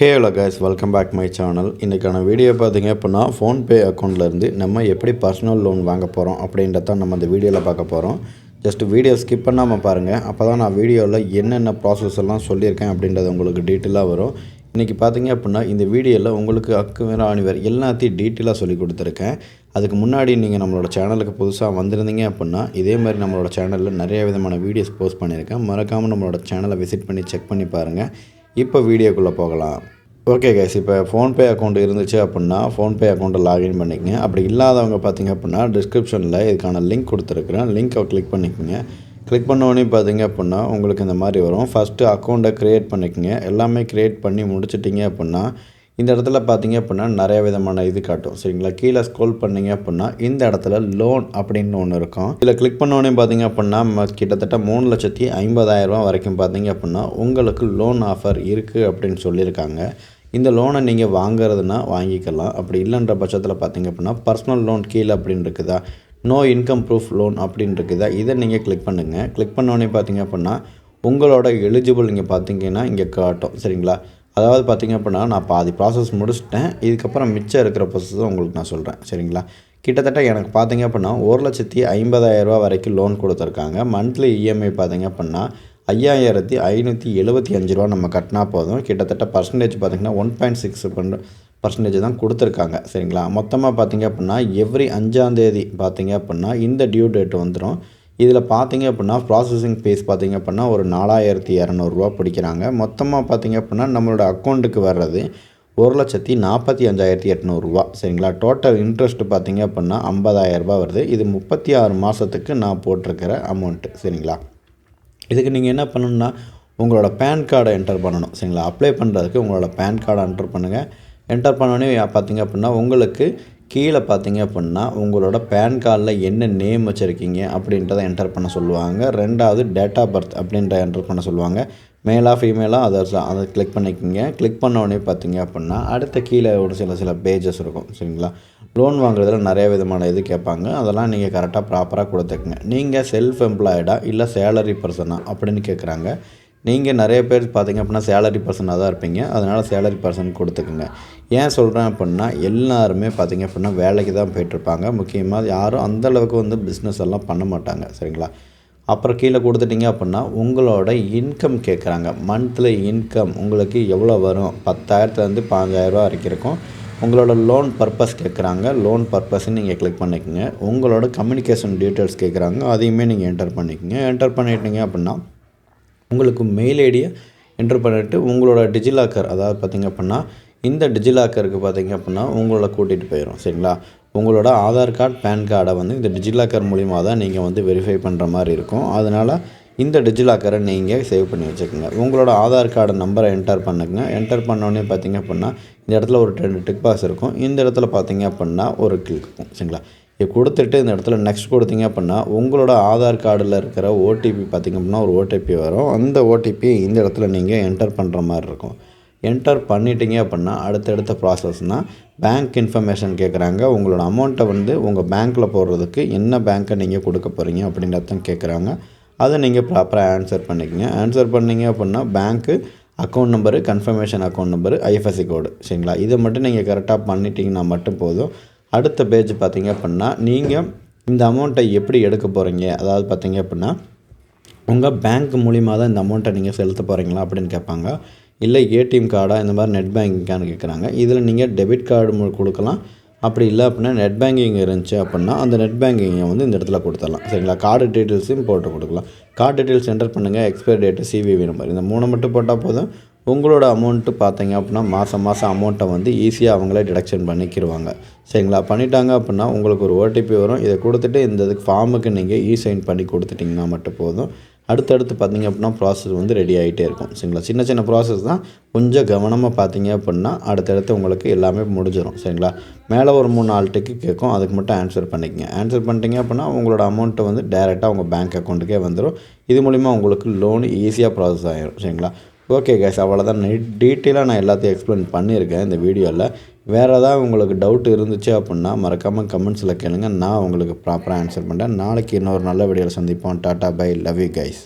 Hey hello guys welcome back my channel இன்றைக்கான video பார்த்தீங்க அப்படின்னா ஃபோன்பே அக்கௌண்ட்லேருந்து நம்ம எப்படி பர்சனல் லோன் வாங்க போகிறோம் அப்படின்றத நம்ம இந்த வீடியோவில் பார்க்க போகிறோம் ஜஸ்ட் வீடியோ ஸ்கிப் பண்ணாமல் பாருங்கள் அப்போ தான் நான் வீடியோவில் என்னென்ன ப்ராசஸ் எல்லாம் சொல்லியிருக்கேன் அப்படின்றது உங்களுக்கு டீட்டெயிலாக வரும். இன்றைக்கி பார்த்தீங்க அப்படின்னா இந்த வீடியோவில் உங்களுக்கு அக்கு ஆணிவர் எல்லாத்தையும் டீட்டெயிலாக சொல்லி கொடுத்துருக்கேன். அதுக்கு முன்னாடி நீங்கள் நம்மளோட சேனலுக்கு புதுசாக வந்திருந்தீங்க அப்படின்னா இதே மாதிரி நம்மளோட சேனலில் நிறைய விதமான வீடியோஸ் போஸ்ட் பண்ணியிருக்கேன். மறக்காமல் நம்மளோட சேனலை விசிட் பண்ணி செக் பண்ணி பாருங்கள் இப்போ வீடியோக்குள்ளே போகலாம். ஓகே கைஸ் இப்போ ஃபோன்பே அக்கௌண்ட் இருந்துச்சு அப்படின்னா ஃபோன்பே அக்கௌண்ட்டை லாகின் பண்ணிக்கங்க. அப்படி இல்லாதவங்க பார்த்தீங்க அப்படின்னா டிஸ்கிரிப்ஷனில் இதுக்கான லிங்க் கொடுத்துருக்குறேன். லிங்க்கை கிளிக் பண்ணிக்கோங்க. கிளிக் பண்ணோடனே பார்த்தீங்க அப்படின்னா உங்களுக்கு இந்த மாதிரி வரும். ஃபஸ்ட்டு அக்கௌண்ட்டை க்ரியேட் பண்ணிக்கோங்க. எல்லாமே க்ரியேட் பண்ணி முடிச்சிட்டிங்க அப்படின்னா இந்த இடத்துல பார்த்தீங்க அப்படின்னா நிறைய விதமான இது காட்டும். சரிங்களா? கீழே ஸ்க்ரோல் பண்ணீங்க அப்படின்னா இந்த இடத்துல லோன் அப்படின்னு ஒன்று இருக்கும். இதில் கிளிக் பண்ணோடனே பார்த்தீங்க அப்படின்னா கிட்டத்தட்ட மூணு லட்சத்தி ஐம்பதாயிரரூபா வரைக்கும் பார்த்தீங்க அப்படின்னா உங்களுக்கு லோன் ஆஃபர் இருக்குது அப்படின்னு சொல்லியிருக்காங்க. இந்த லோனை நீங்கள் வாங்குறதுனா வாங்கிக்கலாம். அப்படி இல்லைன்ற பட்சத்தில் பார்த்தீங்க அப்படின்னா பர்சனல் லோன் கீழே அப்படின்னு இருக்குதா? நோ இன்கம் ப்ரூஃப் லோன் அப்படின்னு இருக்குதா? இதை நீங்கள் கிளிக் பண்ணுங்கள் கிளிக் பண்ணோடனே பார்த்தீங்க அப்படின்னா உங்களோட எலிஜிபிள் இங்கே பார்த்தீங்கன்னா இங்கே காட்டும். சரிங்களா? அதாவது பார்த்தீங்க அப்படின்னா நான் பாதி ப்ராசஸ் முடிச்சிட்டேன். இதுக்கப்புறம் மிச்சம் இருக்கிற ப்ராசஸ் உங்களுக்கு நான் சொல்கிறேன் சரிங்களா? கிட்டத்தட்ட எனக்கு பார்த்தீங்க அப்படின்னா ஒரு லட்சத்தி ஐம்பதாயிரரூபா வரைக்கும் லோன் கொடுத்துருக்காங்க. மந்த்லி இஎம்ஐ பார்த்தீங்க அப்படின்னா ஐயாயிரத்தி ஐநூற்றி எழுபத்தி அஞ்சு ரூபா நம்ம கட்டினா போதும். கிட்டத்தட்ட பர்சன்டேஜ் பார்த்தீங்கன்னா ஒன் பாயிண்ட் சிக்ஸ் பர்சன்டேஜ் தான் கொடுத்துருக்காங்க. சரிங்களா? மொத்தமாக பார்த்தீங்க அப்படின்னா எவ்ரி அஞ்சாந்தேதி பார்த்தீங்க அப்படின்னா இந்த டியூ டேட் வந்துடும் இதில் பார்த்தீங்க அப்படின்னா ப்ராசஸிங் ஃபீஸ் பார்த்தீங்க அப்படின்னா ஒரு நாலாயிரத்தி இரநூறுவா பிடிக்கிறாங்க. மொத்தமாக பார்த்தீங்க அப்படின்னா நம்மளோட அக்கௌண்ட்டுக்கு வர்றது ஒரு லட்சத்தி நாற்பத்தி அஞ்சாயிரத்தி எட்நூறுரூவா சரிங்களா? டோட்டல் இன்ட்ரெஸ்ட் பார்த்தீங்க அப்படின்னா ஐம்பதாயிரரூபா வருது. இது முப்பத்தி ஆறு மாதத்துக்கு நான் போட்டிருக்கிற அமௌண்ட்டு சரிங்களா? இதுக்கு நீங்கள் என்ன பண்ணணும்னா உங்களோட பேன் கார்டை என்டர் பண்ணணும். சரிங்களா? அப்ளை பண்ணுறதுக்கு உங்களோட பேன் கார்டை என்டர் பண்ணுங்கள் என்டர் பண்ணோடனே பார்த்தீங்க அப்படின்னா உங்களுக்கு கீழே பார்த்தீங்க அப்படின்னா உங்களோட பேன் கார்டில் என்ன நேம் வச்சுருக்கீங்க அப்படின்றத என்டர் பண்ண சொல்லுவாங்க. ரெண்டாவது டேட் ஆஃப் பர்த் அப்படின்ற என்டர் பண்ண சொல்லுவாங்க. மேலாக ஃபீமேலாக அதை அதை கிளிக் பண்ணிக்கோங்க. கிளிக் பண்ண உடனே பார்த்தீங்க அப்படின்னா அடுத்த கீழே ஒரு சில சில பேஜஸ் இருக்கும். சரிங்களா? லோன் வாங்குறதுல நிறைய விதமான இது கேட்பாங்க. அதெல்லாம் நீங்கள் கரெக்டாக ப்ராப்பராக கொடுத்துக்குங்க. நீங்கள் செல்ஃப் எம்ப்ளாய்டா இல்லை சேலரி பர்சனா அப்படின்னு கேட்குறாங்க. நீங்கள் நிறைய பேர் பார்த்தீங்க அப்படின்னா சேலரி பர்சனாக தான் இருப்பீங்க. அதனால் சேலரி பர்சன் கொடுத்துக்குங்க. ஏன் சொல்கிறேன் அப்படின்னா எல்லாருமே பார்த்தீங்க அப்படின்னா வேலைக்கு தான் போயிட்டுருப்பாங்க. முக்கியமாக யாரும் அந்தளவுக்கு வந்து பிஸ்னஸ் எல்லாம் பண்ண மாட்டாங்க. சரிங்களா? அப்புறம் கீழே கொடுத்துட்டீங்க அப்படின்னா உங்களோட இன்கம் கேட்குறாங்க. மந்த்லி இன்கம் உங்களுக்கு எவ்வளோ வரும்? பத்தாயிரத்துலேருந்து பாஞ்சாயிரரூவா வரைக்கும் இருக்கும். உங்களோட லோன் பர்பஸ் கேட்குறாங்க. லோன் பர்பஸ்ன்னு நீங்கள் கிளிக் பண்ணிக்கோங்க. உங்களோட கம்யூனிகேஷன் டீட்டெயில்ஸ் கேட்குறாங்க. அதையுமே நீங்கள் என்டர் பண்ணிக்கோங்க. என்டர் பண்ணிட்டீங்க அப்படின்னா உங்களுக்கு மெயில் ஐடியை என்டர் பண்ணிவிட்டு உங்களோட டிஜிலாக்கர் அதாவது பார்த்தீங்க அப்படின்னா இந்த டிஜிலாக்கருக்கு பார்த்தீங்க அப்படின்னா உங்களை கூட்டிகிட்டு போயிடும் சரிங்களா? உங்களோட ஆதார் கார்டு பேன் கார்டை வந்து இந்த டிஜிலாக்கர் மூலிமா தான் நீங்கள் வந்து வெரிஃபை பண்ணுற மாதிரி இருக்கும். அதனால் இந்த டிஜிலாக்கரை நீங்கள் சேவ் பண்ணி வச்சுக்கோங்க. உங்களோட ஆதார் கார்டு நம்பரை என்டர் பண்ணுங்க. என்டர் பண்ணோடனே பார்த்தீங்க அப்படின்னா இந்த இடத்துல ஒரு ரெண்டு டிக் பாக்ஸ் இருக்கும். இந்த இடத்துல பார்த்தீங்க அப்படின்னா ஒரு கிளிக் இருக்கும் சரிங்களா? இது கொடுத்துட்டு இந்த இடத்துல நெக்ஸ்ட் கொடுத்தீங்க அப்படின்னா உங்களோட ஆதார் கார்டில் இருக்கிற ஓடிபி பார்த்திங்க அப்படின்னா ஒரு ஓடிபி வரும். அந்த ஓடிபி இந்த இடத்துல நீங்கள் என்டர் பண்ணுற மாதிரி இருக்கும். என்டர் பண்ணிட்டீங்க அப்படின்னா அடுத்தடுத்த ப்ராசஸ்னால் பேங்க் இன்ஃபர்மேஷன் கேட்குறாங்க உங்களோட அமௌண்ட்டை வந்து உங்கள் பேங்க்கில் போடுறதுக்கு என்ன பேங்க்கை நீங்கள் கொடுக்க போகிறீங்க அப்படின்றத கேட்குறாங்க அதை நீங்கள் ப்ராப்பராக ஆன்சர் பண்ணிக்கங்க. ஆன்சர் பண்ணீங்க அப்படின்னா பேங்க்கு account number confirmation account number IFSC code சரிங்களா? இதை மட்டும் நீங்கள் கரெக்டாக பண்ணிட்டீங்கன்னா மட்டும் போதும். அடுத்த பேஜ் பார்த்தீங்க அப்படின்னா நீங்கள் இந்த அமௌண்ட்டை எப்படி எடுக்க போகிறீங்க அதாவது பார்த்தீங்க அப்படின்னா உங்கள் பேங்க் மூலிமா தான் இந்த அமௌண்ட்டை நீங்கள் செலுத்த போகிறீங்களா அப்படின்னு கேட்பாங்க. இல்லை ஏடிஎம் கார்டா? இந்த மாதிரி நெட் பேங்கிங்கான்னு கேட்குறாங்க. இதில் நீங்கள் டெபிட் கார்டு மு- கொடுக்கலாம். அப்படி இல்லை அப்படின்னா நெட் பேங்கிங் இருந்துச்சு அப்படின்னா அந்த நெட் பேங்கிங்கை வந்து இந்த இடத்துல கொடுத்துடலாம். சரிங்களா? கார்டு டீட்டெயில்ஸையும் போட்டு கொடுக்கலாம். கார்டு டீட்டெயில்ஸ் என்டர் பண்ணுங்கள் எக்ஸ்பைரி டேட்டு சிவிவி நம்பர் இந்த மூணு மட்டும் போட்டால் போதும். உங்களோட அமௌண்ட்டு பார்த்தீங்க அப்படின்னா மாதம் மாதம் அமௌண்ட்டை வந்து ஈஸியாக அவங்களே டிடக்ஷன் பண்ணிக்கிடுவாங்க சரிங்களா? பண்ணிட்டாங்க அப்படின்னா உங்களுக்கு ஒரு ஓடிபி வரும். இதை கொடுத்துட்டு இந்த இதுக்கு ஃபார்முக்கு நீங்கள் இ சைன் பண்ணி கொடுத்துட்டிங்கன்னா மட்டும் போதும். அடுத்தடுத்து பார்த்தீங்க அப்படின்னா ப்ராசஸ் வந்து ரெடி ஆகிட்டே இருக்கும். சரிங்களா? சின்ன சின்ன ப்ராசஸ் தான். கொஞ்சம் கவனமாக பார்த்தீங்க அப்படின்னா அடுத்தடுத்து உங்களுக்கு எல்லாமே முடிஞ்சிடும் சரிங்களா? மேலே ஒரு மூணு நாலு டிக்கு கேட்கும். அதுக்கு மட்டும் ஆன்சர் பண்ணிக்கங்க. ஆன்சர் பண்ணிட்டீங்க அப்படின்னா உங்களோட அமௌண்ட்டை வந்து டேரெக்டாக உங்கள் பேங்க் அக்கௌண்ட்டுக்கே வந்துடும் இது மூலிமா உங்களுக்கு லோன் ஈஸியாக ப்ராசஸ் ஆகிடும் சரிங்களா? ஓகே கேஸ் அவ்வளோதான் டீட்டெயிலாக நான் எல்லாத்தையும் எக்ஸ்பிளைன் பண்ணியிருக்கேன் இந்த வீடியோவில் வேறு ஏதாவது உங்களுக்கு டவுட் இருந்துச்சு அப்படின்னா மறக்காமல் கமெண்ட்ஸில் கேளுங்க. நான் உங்களுக்கு ப்ராப்பராக ஆன்சர் பண்ணுறேன் நாளைக்கு இன்னொரு நல்ல வீடியோவில் சந்திப்போம். Tata bye. Love you guys